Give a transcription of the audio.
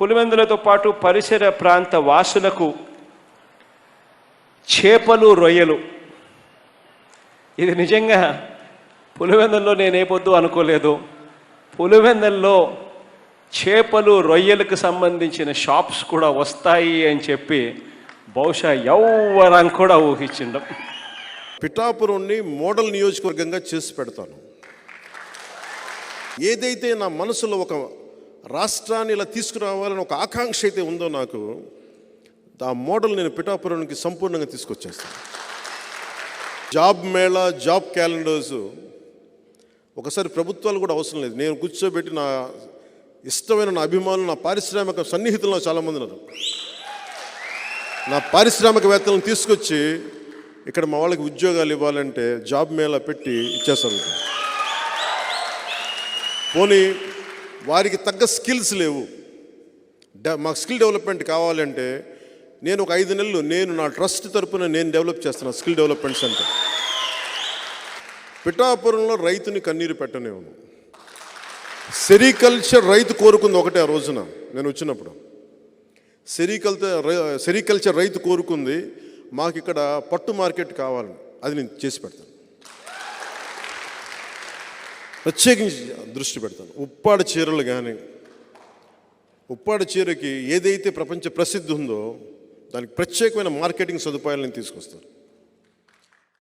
పులివెందులతో పాటు పరిసర ప్రాంత వాసులకు చేపలు రొయ్యలు. ఇది నిజంగా పులివెందుల్లో నేనేపొద్దు అనుకోలేదు. పులివెందుల్లో చేపలు రొయ్యలకు సంబంధించిన షాప్స్ కూడా వస్తాయి అని చెప్పి బహుశా ఎవ్వరం కూడా ఊహించిండం. పిఠాపురంని మోడల్ నియోజకవర్గంగా చేసి పెడతాను. ఏదైతే నా మనసులో ఒక రాష్ట్రాన్ని ఇలా తీసుకురావాలని ఒక ఆకాంక్ష అయితే ఉందో నాకు ఆ మోడల్ నేను పిఠాపురానికి సంపూర్ణంగా తీసుకొచ్చేస్తాను. జాబ్ మేళా జాబ్ క్యాలెండర్స్ ఒకసారి ప్రభుత్వాలు కూడా అవసరం లేదు. నేను కూర్చోబెట్టి నా ఇష్టమైన నా అభిమానులు నా పారిశ్రామిక సన్నిహితుల్లో చాలామంది ఉన్నారు. నా పారిశ్రామికవేత్తలను తీసుకొచ్చి ఇక్కడ మా వాళ్ళకి ఉద్యోగాలు ఇవ్వాలంటే జాబ్ మేళా పెట్టి ఇచ్చేస్తారు. పోనీ వారికి తగ్గ స్కిల్స్ లేవు. డ- మాకు స్కిల్ డెవలప్మెంట్ కావాలంటే నేను ఒక ఐదు నెలలు నేను నా ట్రస్ట్ తరపున నేను డెవలప్ చేస్తున్నాను స్కిల్ డెవలప్మెంట్ సెంటర్. పిఠాపురంలో రైతుని కన్నీరు పెట్టనివ్వను. సెరికల్చర్ రైతు కోరుకుంది ఒకటే ఆ రోజున నేను వచ్చినప్పుడు. సెరికల్చర్ సెరికల్చర్ రైతు కోరుకుంది మాకు ఇక్కడ పట్టు మార్కెట్ కావాలని అది నేను చేసి పెడతాను. ప్రత్యేకించి దృష్టి పెడతాను. ఉప్పాడ చీరలు కానీ ఉప్పాడ చీరకి ఏదైతే ప్రపంచ ప్రసిద్ధి ఉందో దానికి ప్రత్యేకమైన మార్కెటింగ్ సదుపాయాలు నేను తీసుకొస్తాను